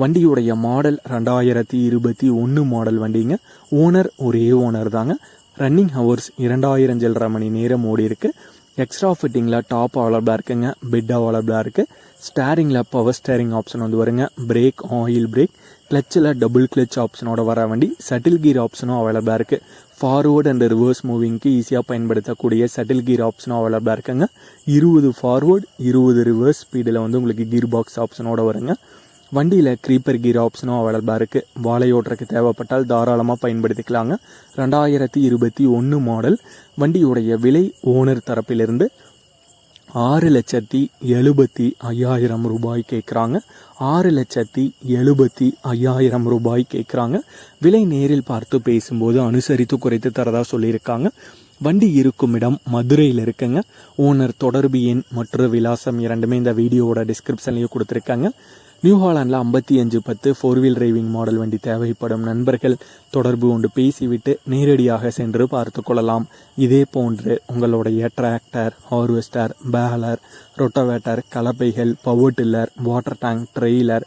வண்டியுடைய மாடல் ரெண்டாயிரத்தி இருபத்தி ஒன்று மாடல் வண்டிங்க. ஓனர் ஒரே ஓனர் தாங்க. ரன்னிங் ஹவர்ஸ் இரண்டாயிரம் சில்லரை மணி நேரம் ஓடி இருக்கு. எக்ஸ்ட்ரா ஃபிட்டிங்கில் டாப் அவைலபிளாக இருக்குங்க. பெட் அவைலபிளாக இருக்குது ஸ்டேரிங்கில் பவர் ஸ்டேரிங் ஆப்ஷன் வந்து வருங்க. பிரேக் ஆயில் பிரேக் கிளச்சில் டபுள் கிளச் ஆப்ஷனோட வர வண்டி. சட்டில் கீர் ஆப்ஷனும் அவைலபிளாக இருக்குது ஃபார்வேர்டு அண்ட் ரிவர்ஸ் மூவிங்க்கு ஈஸியாக பயன்படுத்தக்கூடிய சட்டில் கீர் ஆப்ஷனும் அவைலபிளாக இருக்குங்க. இருபது ஃபார்வேர்டு இருபது ரிவர்ஸ் ஸ்பீடில் வந்து உங்களுக்கு கீர் பாக்ஸ் ஆப்ஷனோட வருங்க. வண்டியில் க்ரீப்பர் கீர் ஆப்ஷனும் அவைலபிளாக இருக்குது வாழை ஓட்டுறக்கு தேவைப்பட்டால் தாராளமாக பயன்படுத்திக்கலாங்க. ரெண்டாயிரத்தி இருபத்தி ஒன்று மாடல் வண்டியுடைய விலை ஓனர் தரப்பிலிருந்து ஆறு லட்சத்தி எழுபத்தி ஐயாயிரம் ரூபாய் கேட்குறாங்க ஆறு லட்சத்தி எழுபத்தி ஐயாயிரம் ரூபாய் கேட்குறாங்க விலை நேரில் பார்த்து பேசும்போது அனுசரித்து குறைத்து தரதாக சொல்லியிருக்காங்க. வண்டி இருக்கும் இடம் மதுரையில் இருக்குங்க. ஓனர் தொடர்பு எண் மற்றும் விலாசம் இரண்டுமே இந்த வீடியோவோட டிஸ்கிரிப்ஷன்லேயும் கொடுத்துருக்காங்க. நியூ ஹாலாண்டில் ஐம்பத்தி அஞ்சு பத்து ஃபோர் வீல் டிரைவிங் மாடல் வண்டி தேவைப்படும் நண்பர்கள். தொடர்பு கொண்டு பேசிவிட்டு நேரடியாக சென்று பார்த்து கொள்ளலாம். இதே போன்று உங்களுடைய tractor harvester baler rotavator கலப்பைகள் power tiller water tank trailer